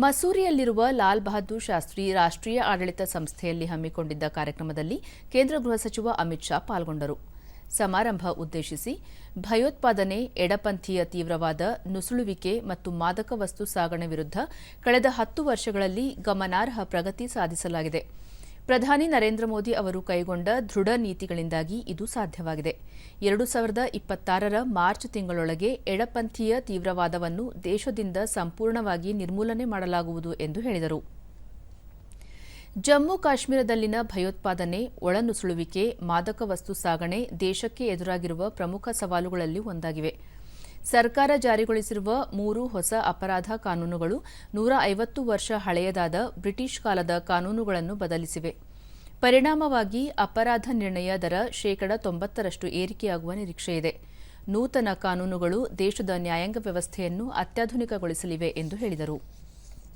ಮಸೂರಿಯಲ್ಲಿರುವ ಲಾಲ್ ಬಹದ್ದೂರ್ ಶಾಸ್ತ್ರಿ ರಾಷ್ಟ್ರೀಯ ಆಡಳಿತ ಸಂಸ್ಥೆಯಲ್ಲಿ ಹಮ್ಮಿಕೊಂಡಿದ್ದ ಕಾರ್ಯಕ್ರಮದಲ್ಲಿ ಕೇಂದ್ರ ಗೃಹ ಸಚಿವ ಅಮಿತ್ ಶಾ ಪಾಲ್ಗೊಂಡರು. ಸಮಾರಂಭ ಉದ್ದೇಶಿಸಿ ಭಯೋತ್ಪಾದನೆ, ಎಡಪಂಥೀಯ ತೀವ್ರವಾದ ನುಸುಳುವಿಕೆ ಮತ್ತು ಮಾದಕ ವಸ್ತು ಸಾಗಣೆ ವಿರುದ್ಧ ಕಳೆದ ಹತ್ತು ವರ್ಷಗಳಲ್ಲಿ ಗಮನಾರ್ಹ ಪ್ರಗತಿ ಸಾಧಿಸಲಾಗಿದೆ. ಪ್ರಧಾನಿ ನರೇಂದ್ರ ಮೋದಿ ಅವರು ಕೈಗೊಂಡ ದೃಢ ನೀತಿಗಳಿಂದಾಗಿ ಇದು ಸಾಧ್ಯವಾಗಿದೆ. ಎರಡು ಸಾವಿರದ ಇಪ್ಪತ್ತಾರರ ಮಾರ್ಚ್ ತಿಂಗಳೊಳಗೆ ಎಡಪಂಥೀಯ ತೀವ್ರವಾದವನ್ನು ದೇಶದಿಂದ ಸಂಪೂರ್ಣವಾಗಿ ನಿರ್ಮೂಲನೆ ಮಾಡಲಾಗುವುದು ಎಂದು ಹೇಳಿದರು. ಜಮ್ಮು ಕಾಶ್ಮೀರದಲ್ಲಿನ ಭಯೋತ್ಪಾದನೆ, ಒಳನುಸುಳುವಿಕೆ, ಮಾದಕ ವಸ್ತು ಸಾಗಣೆ ದೇಶಕ್ಕೆ ಎದುರಾಗಿರುವ ಪ್ರಮುಖ ಸವಾಲುಗಳಲ್ಲಿ ಒಂದಾಗಿವೆ. ಸರ್ಕಾರ ಜಾರಿಗೊಳಿಸಿರುವ ಮೂರು ಹೊಸ ಅಪರಾಧ ಕಾನೂನುಗಳು ನೂರ ಐವತ್ತು ವರ್ಷ ಹಳೆಯದಾದ ಬ್ರಿಟಿಷ್ ಕಾಲದ ಕಾನೂನುಗಳನ್ನು ಬದಲಿಸಿವೆ. ಪರಿಣಾಮವಾಗಿ ಅಪರಾಧ ನಿರ್ಣಯ ದರ ಶೇಕಡ ತೊಂಬತ್ತರಷ್ಟು ಏರಿಕೆಯಾಗುವ ನಿರೀಕ್ಷೆಯಿದೆ ನೂತನ ಕಾನೂನುಗಳು ದೇಶದ ನ್ಯಾಯಾಂಗ ವ್ಯವಸ್ಥೆಯನ್ನು ಅತ್ಯಾಧುನಿಕಗೊಳಿಸಲಿವೆ ಎಂದು ಹೇಳಿದರು.